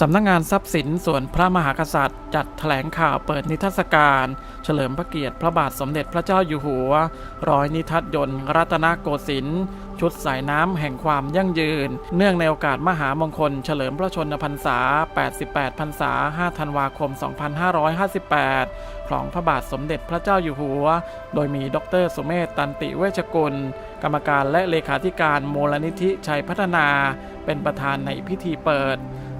สำนักงงานทรัพย์สินส่วนพระมหากษัตริย์ จัดแถลงข่าวเปิดนิทรรศการ เฉลิมพระเกียรติพระบาทสมเด็จพระเจ้าอยู่หัว ร้อยนิทัศยนต์รัตนโกสินทร์ชุดสายน้ำแห่งความยั่งยืน เนื่องในโอกาสมหามงคล เฉลิมพระชนพรรษา 88 พรรษา 5 ธันวาคม 2558 ของพระบาทสมเด็จพระเจ้าอยู่หัว โดยมีดรสุเมธตันติเวชกุล กรรมการและเลขาธิการมูลนิธิชัยพัฒนา เป็นประธานในพิธีเปิด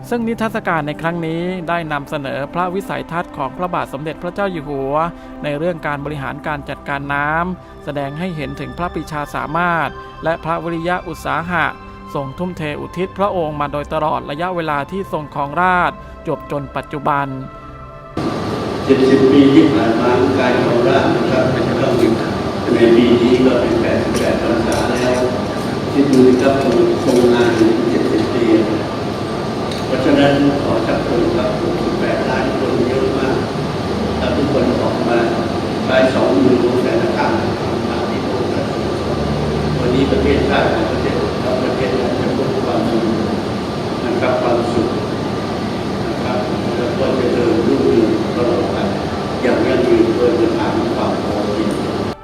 ซึ่งนิทรรศการในครั้งนี้ได้นำเสนอพระวิสัยทัศน์ของพระบาทสมเด็จพระเจ้าอยู่หัว ในเรื่องการบริหารการจัดการน้ำแสดงให้เห็นถึงพระปรีชาสามารถ และพระวิริยะอุตสาหะทรงทุ่มเทอุทิศพระองค์มาโดยตลอดระยะเวลาที่ทรงครองราชจบจนปัจจุบัน 70 ปีที่ผ่านมาการของราชนะครับก็ในปีนี้ก็เป็น 88พรรษาแล้วที่ดูนะครับทรงทรงงานถึง70 ปี เพราะฉะนั้นขอชักชวนครับ68ล้านคนเยอะมากถ้าทุกคนออกมาใช้สองมือของแต่ละข้างตามที่ผมกระทำวันนี้ประเทศ ชาติของประเทศเราประเทศเราจะพบความสุขนะครับความสุขนะครับแล้วก็จะเดินรุ่งเรืองตลอดไปอย่างยั่งยืนโดยพื้นฐานความพอเพียง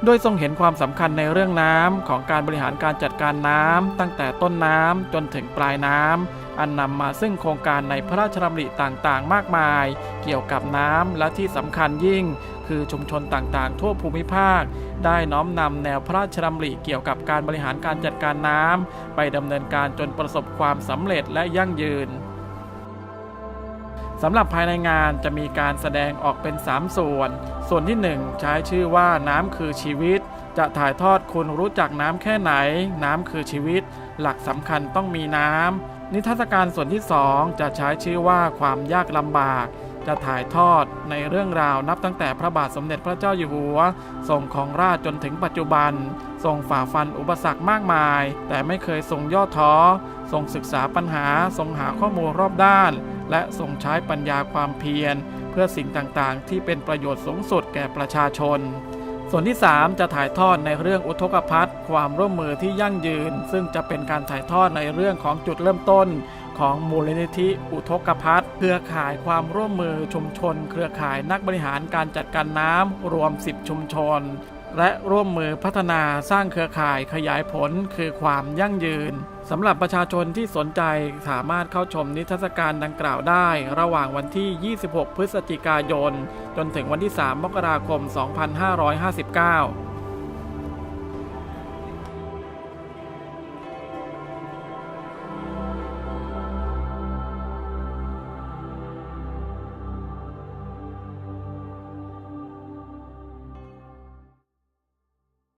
โดยทรงเห็นความสำคัญในเรื่องน้ำของการบริหารการจัดการน้ำตั้งแต่ต้นน้ำจนถึงปลายน้ำอันนำมาซึ่งโครงการในพระราชดำริต่างๆ มากมาย เกี่ยวกับน้ำและที่สำคัญยิ่ง คือชุมชนต่างๆ ทั่วภูมิภาค ได้น้อมนำแนวพระราชดำริเกี่ยวกับการบริหารการจัดการน้ำไปดำเนินการจนประสบความสำเร็จและยั่งยืนสำหรับภายในงานจะมีการแสดงออกเป็น 3 ส่วน ส่วนที่ 1 ใช้ชื่อว่าน้ำคือชีวิต จะถ่ายทอดคุณรู้จักน้ำแค่ไหน น้ำคือชีวิต หลักสำคัญต้องมีน้ำนิทรรศการส่วนที่ 2 จะใช้ชื่อว่าความยากลำบาก จะถ่ายทอดในเรื่องราวนับตั้งแต่พระบาทสมเด็จพระเจ้าอยู่หัวทรงของราชจนถึงปัจจุบัน ทรงฝ่าฟันอุปสรรคมากมาย แต่ไม่เคยทรงย่อท้อ ทรงศึกษาปัญหา ทรงหาข้อมูลรอบด้าน และทรงใช้ปัญญาความเพียร เพื่อสิ่งต่างๆ ที่เป็นประโยชน์สูงสุดแก่ประชาชนส่วนที่ 3 จะถ่ายทอดในเรื่องอุทกภัทความร่วมมือที่ยั่งยืน ซึ่งจะเป็นการถ่ายทอดในเรื่องของจุดเริ่มต้น ของมูลนิธิอุทกภัทเครือข่ายความร่วมมือชุมชน เครือข่ายนักบริหารการจัดการน้ำรวม 10 ชุมชน และร่วมมือพัฒนาสร้างเครือข่ายขยายผลคือความยั่งยืนสำหรับประชาชนที่สนใจสามารถเข้าชมนิทรรศการดังกล่าวได้ ระหว่างวันที่ 26 พฤศจิกายน จนถึงวันที่ 3 มกราคม 2559